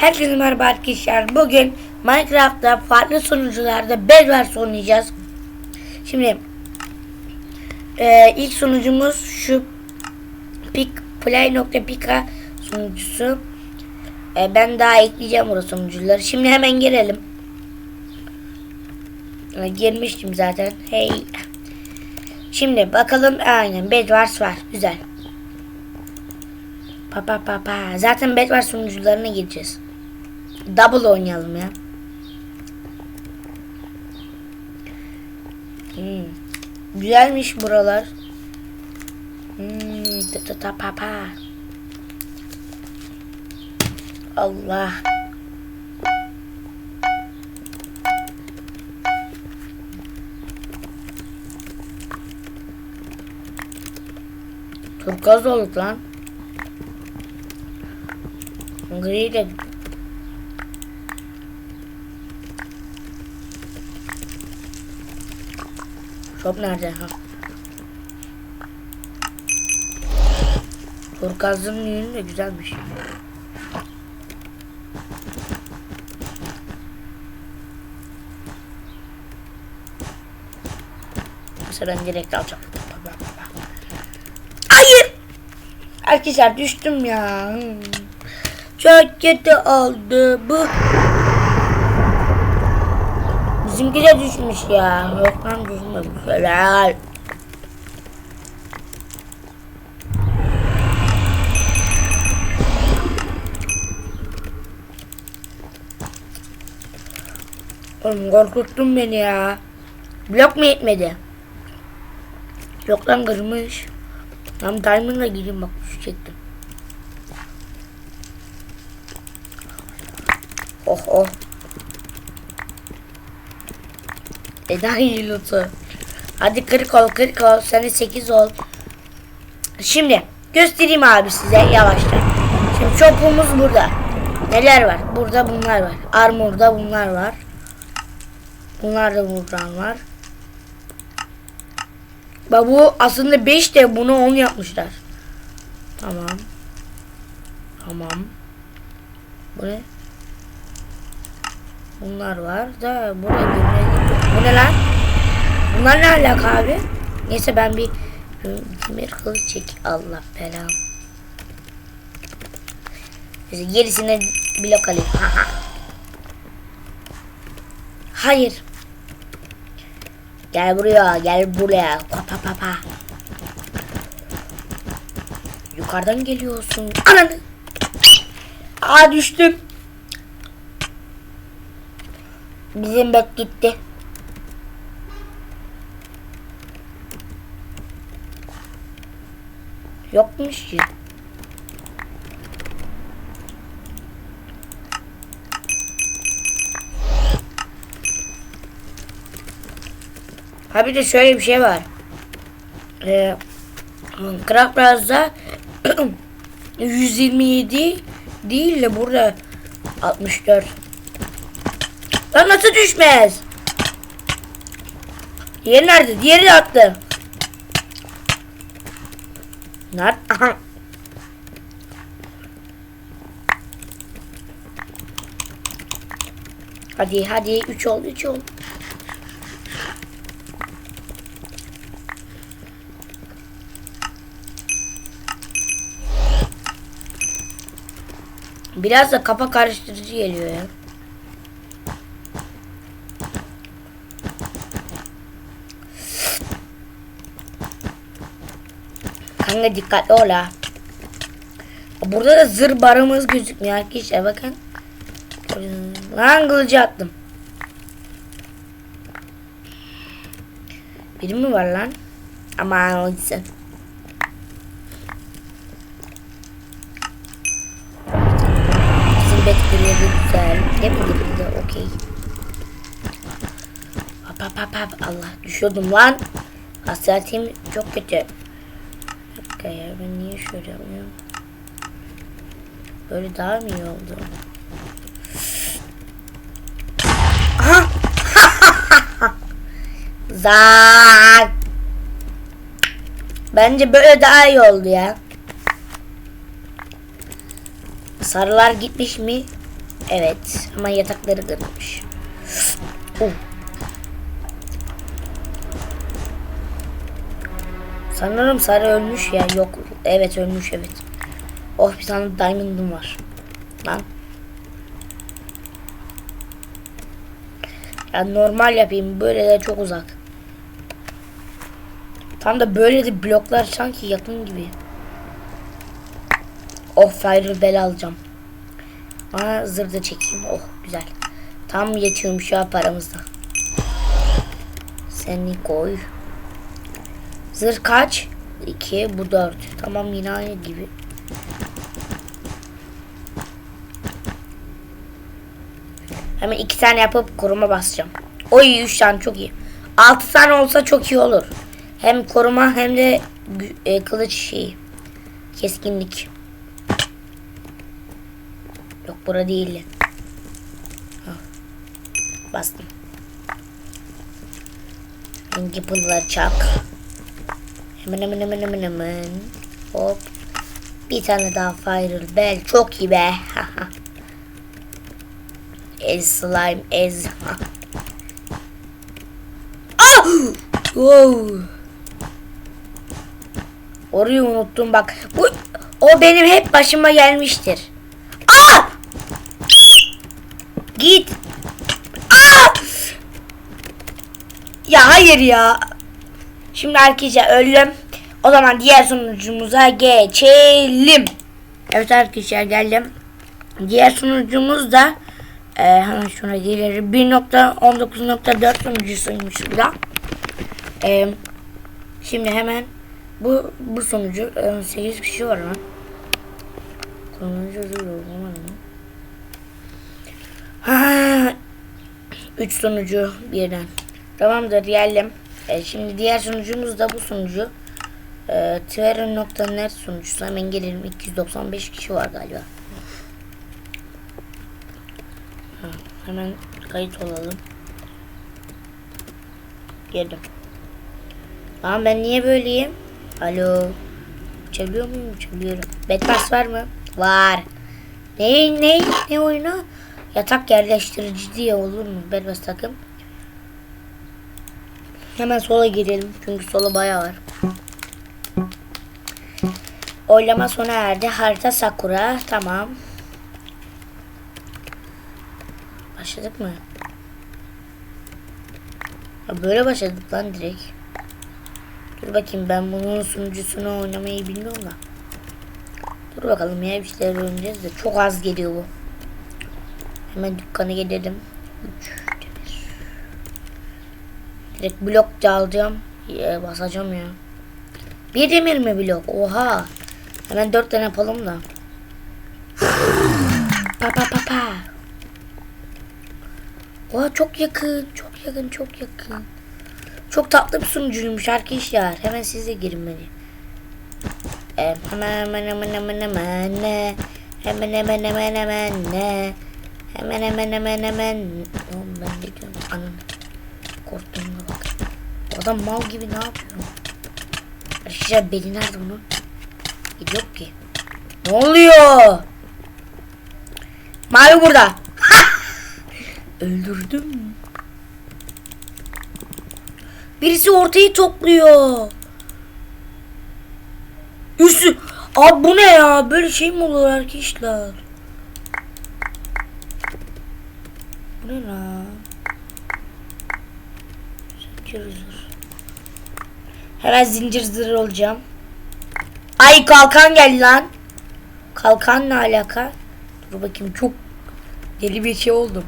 Herkese merhaba arkadaşlar. Bugün Minecraft'ta farklı sunucularda Bedwars oynayacağız. Şimdi e, ilk sunucumuz şu Play.pika sunucusu. E, ben daha ekleyeceğim orası sunucuları. Şimdi hemen girelim. E, girmiştim zaten. Hey. Şimdi bakalım aynen Bedwars var. Güzel. Pa pa pa pa. Zaten Bedwars sunucularına gireceğiz. Double oynayalım ya. Hmm. Güzelmiş buralar. Hmm. Ta ta ta pa pa. Allah. Turkuaz olduk lan. Gri de Shop nerede? Ha. Turkuaz'ın yünü de güzelmiş. Mesela ben direkt alacağım. Hayır! Arkadaşlar düştüm ya. Çok kötü oldu bu. Bizimki de düşmüş ya. Yok lan düşmemiş. Helal. Oğlum korkuttun beni ya. Blok mu yetmedi? Yok lan kırmış. Tam diamond'la gireyim bak şu çektim. Oh oh. Eda Yilutu. Hadi 40 ol 40 ol. Sen de 8 ol. Şimdi göstereyim abi size yavaştan. Şimdi çopumuz burada. Neler var? Burada bunlar var. Armor'da bunlar var. Bunlar da buradan var. Bak bu aslında 5 de bunu 10 yapmışlar. Tamam. Tamam. Bu ne? Bunlar var da buraya girmeye Bu ne lan? Bunlar ne alaka abi? Neyse ben bir demir kılıç çek. Allah belam. Neyse gerisine blok alayım. Haha. Hayır. Gel buraya, gel buraya. Pa pa pa pa. Yukarıdan geliyorsun. Ananı. Aa düştüm. Bizim bet gitti. Yokmuş ki. Ha bir de şöyle bir şey var. Ee, Craft Braz'da 127 değil de burada 64. Lan nasıl düşmez? Diğeri nerede? Diğeri de attı. Nerede? Hadi hadi 3 oldu 3 oldu. Biraz da kafa karıştırıcı geliyor ya. Kanka dikkatli ol ha. Burada da zır barımız gözükmüyor arkadaşlar bakın. Lan kılıcı attım. Biri mi var lan? Aman gitsin. Bizim grileri güzel. Ne bu. Allah düşüyordum lan. Hasretim çok kötü dakika ya ben niye şöyle yapıyorum? Böyle daha mı iyi oldu? Aha! Bence böyle daha iyi oldu ya. Sarılar gitmiş mi? Evet ama yatakları kırılmış. Oh. Sanırım sarı ölmüş ya. Yok. Evet ölmüş evet. Oh bir tane diamond'ım var. Lan. Ya normal yapayım. Böyle de çok uzak. Tam da böyle de bloklar sanki yakın gibi. Oh Fire Bell alacağım. Aa zırh da çekeyim. Oh güzel. Tam yetiyormuş ya paramızda. Seni koy. Zırh kaç? 2 bu 4. Tamam yine aynı gibi. Hemen iki tane yapıp koruma basacağım. Oy 3 tane çok iyi. 6 tane olsa çok iyi olur. Hem koruma hem de e, kılıç şeyi. Keskinlik. Yok bura değil. Al. Bastım. Hangi pulları çak. Hemen hemen hemen hemen hemen. Hop. Bir tane daha Fire Bell. Çok iyi be. ez slime ez. ah! Wow. Orayı unuttum bak. Bu o benim hep başıma gelmiştir. Aa! Git. Aa! Ya hayır ya. Şimdi arkadaşlar öldüm. O zaman diğer sunucumuza geçelim. Evet arkadaşlar geldim. Diğer sunucumuz da e, hemen şuna gelelim. 1.19.4 sunucusuymuş bu da. E, şimdi hemen bu bu sunucu e, 8 kişi var lan. Kullanıcı ödülü uygulamadı mı? Ha, 3 sunucu birden. Tamamdır geldim. E, şimdi diğer sunucumuz da bu sunucu. E, Twitter.net sunucusu. Hemen gelelim. 295 kişi var galiba. Hemen kayıt olalım. Girdim. Ama ben niye böyleyim? Alo. Uçabiliyor muyum? Uçabiliyorum. Bedpass var mı? Var. Ne ne ne oyunu? Yatak yerleştirici diye olur mu? Bedpass takım. Hemen sola girelim. Çünkü sola bayağı var. Oylama sona erdi. Harita Sakura. Tamam. Başladık mı? Ha, böyle başladık lan direkt. Dur bakayım ben bunun sunucusunu oynamayı bilmiyorum da. Dur bakalım ya bir şeyler öğreneceğiz de çok az geliyor bu. Hemen dükkana gidelim. 3 demir. Direkt blok alacağım. Ya, basacağım ya. Bir demir mi blok? Oha. Hemen dört tane yapalım da. Pa pa pa pa. Oha çok yakın. Çok yakın. Çok yakın. Çok tatlı bir sunucuymuş arkadaşlar. Hemen siz de girin beni. Em, Hemen hemen hemen hemen hemen ne? Hemen hemen hemen hemen ne? Hemen hemen hemen hemen. Oğlum ben ne diyorum? Anam. Korktuğuma bak. Adam mal gibi ne yapıyor? Arkadaşlar beli nerede bunun? Beli Yok ki. Ne oluyor? Mavi burada. Öldürdüm. Birisi ortayı topluyor. Üstü. Abi bu ne ya? Böyle şey mi olur arkadaşlar? Bu ne lan? Zincir. Hemen zincir zırh olacağım. Ay kalkan geldi lan. Kalkan ne alaka? Dur bakayım çok deli bir şey oldum.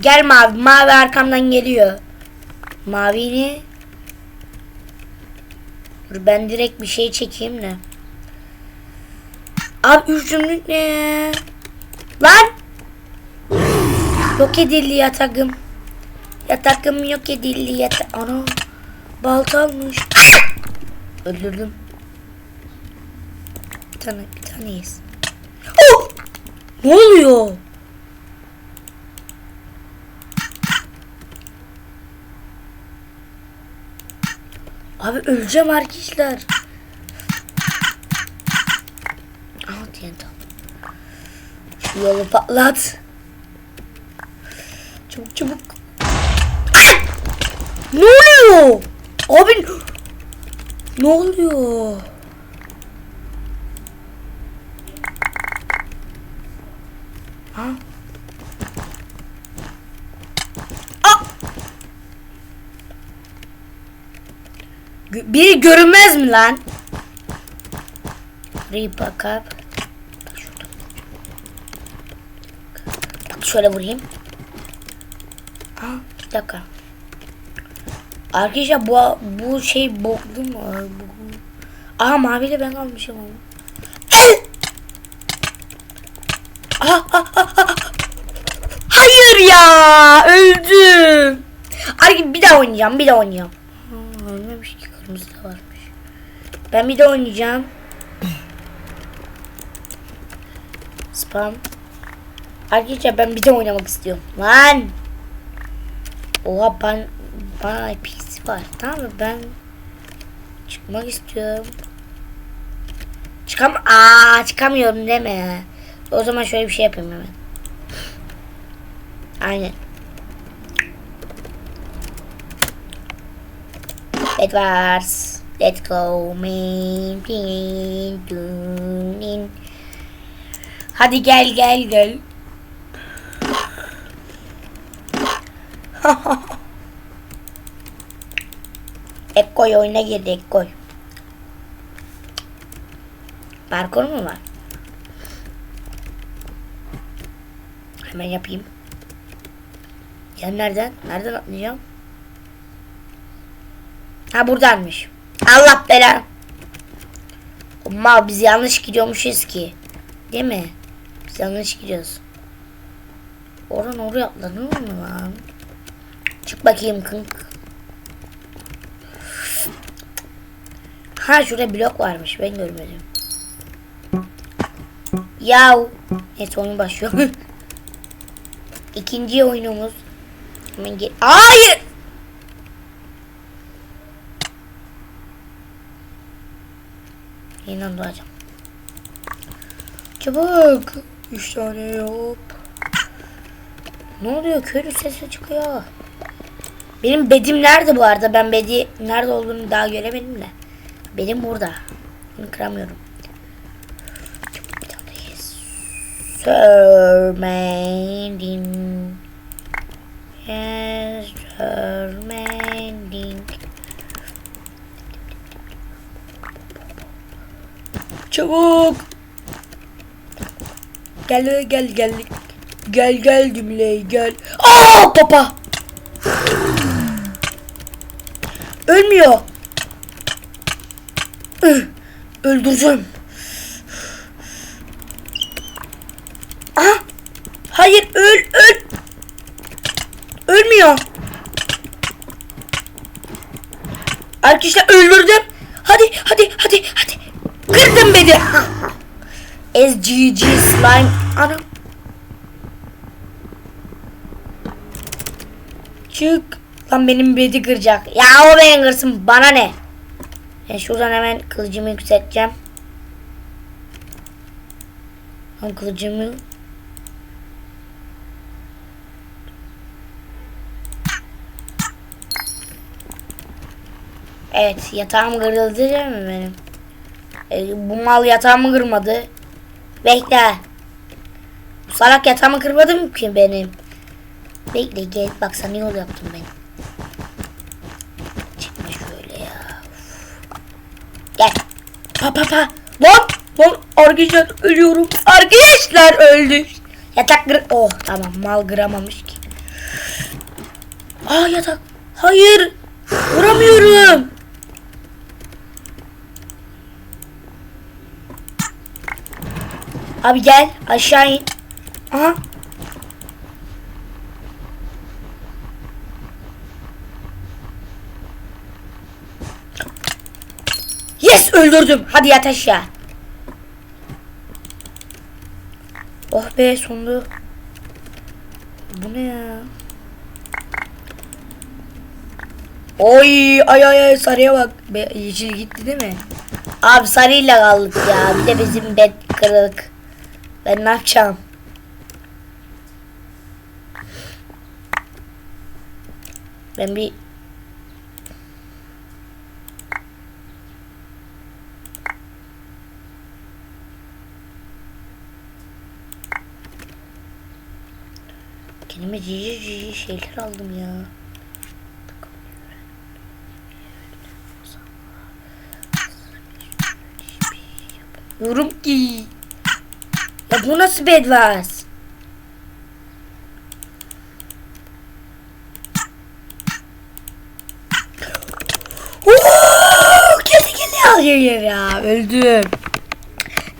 Gel mavi. Mavi arkamdan geliyor. Mavini Dur ben direkt bir şey çekeyim de. Abi üç ne? Lan! Yok edildi yatakım. Yatakım yok edildi yatak. Ana! Balta almış. Öldürdüm. Bir tane, bir taneyiz. Oh! Ne oluyor? Abi öleceğim arkadaşlar. Aha TNT. Şu yolu patlat. Çabuk çabuk. Ne oluyor? Abi ne oluyor? Ha? Aa! Gö- Biri görünmez mi lan? Burayı bak abi. Bak şurada. Bak şöyle vurayım. Aa, bir dakika. Arkadaşlar bu bu şey boklu mu? Bu- Aha maviyle ben almışım onu. Hayır ya öldüm. Arkadaşlar bir daha oynayacağım bir daha oynayacağım. Ha, ölmemiş ki kırmızı da varmış. Ben bir daha oynayacağım. Spam. Arkadaşlar ben bir de oynamak istiyorum. Lan. Oha ben bana IP'si var. Tamam mı? Ben çıkmak istiyorum. Çıkam Aa çıkamıyorum deme. O zaman şöyle bir şey yapayım hemen. Aynen. Edwards. Let's go. Hadi gel gel gel. Ekkoy oyuna girdi Ekkoy. Parkur mu var? Hemen yapayım. Ya nereden? Nereden atlayacağım? Ha buradanmış. Allah belanı. Mal biz yanlış gidiyormuşuz ki. Değil mi? Biz yanlış gidiyoruz. Oradan oraya atlanır mı lan? Çık bakayım kınk. Ha şurada blok varmış. Ben görmedim. Yav. Neyse oyun başlıyor. İkinci oyunumuz. Hemen ge- Hayır. Yeniden doğacağım. Çabuk. Üç tane hop. Ne oluyor? Köylü sesi çıkıyor. Benim bedim nerede bu arada? Ben bedi nerede olduğunu daha göremedim de. Benim burada. Bunu kıramıyorum. Sörmendin. Yes, sörmendin. Çabuk. Gel gel gel. Gel gel Gümley gel. Aa papa. Ölmüyor. Öldüreceğim. Aha. Hayır öl öl. Ölmüyor. Arkadaşlar öldürdüm. Hadi hadi hadi hadi. Kırdım beni. SGG slime. Anam. Çık. Lan benim bedi kıracak. Ya o beni kırsın. Bana ne? Ben şuradan hemen kılıcımı yükselteceğim. Lan kılıcımı Evet yatağım kırıldı değil mi benim? E, bu mal yatağımı kırmadı. Bekle. Bu salak yatağımı kırmadı mı ki benim? Bekle gel bak sana yol yaptım ben. Çıkma şöyle ya. Gel. Pa pa pa. Lan lan arkadaşlar ölüyorum. Arkadaşlar öldü. Yatak kır... Oh tamam mal kıramamış ki. Aa yatak. Hayır. Vuramıyorum. Abi gel aşağı in. Aha. Yes öldürdüm. Hadi yat aşağı. Oh be sondu. Bu ne ya? Oy ay ay ay sarıya bak. Be, yeşil gitti değil mi? Abi sarıyla kaldık ya. Bir de bizim bed kırık. Ben ne yapacağım? Ben bir Kendime cici cici şeyler aldım ya. Yorum ki. Ya bu nasıl bedvas? Oo, Kesin hayır ya öldüm.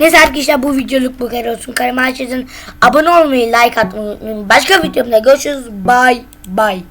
Neyse arkadaşlar bu videoluk bu kadar olsun. Kanalıma açın. Abone olmayı, like atmayı unutmayın. Başka videomda görüşürüz. Bye bye.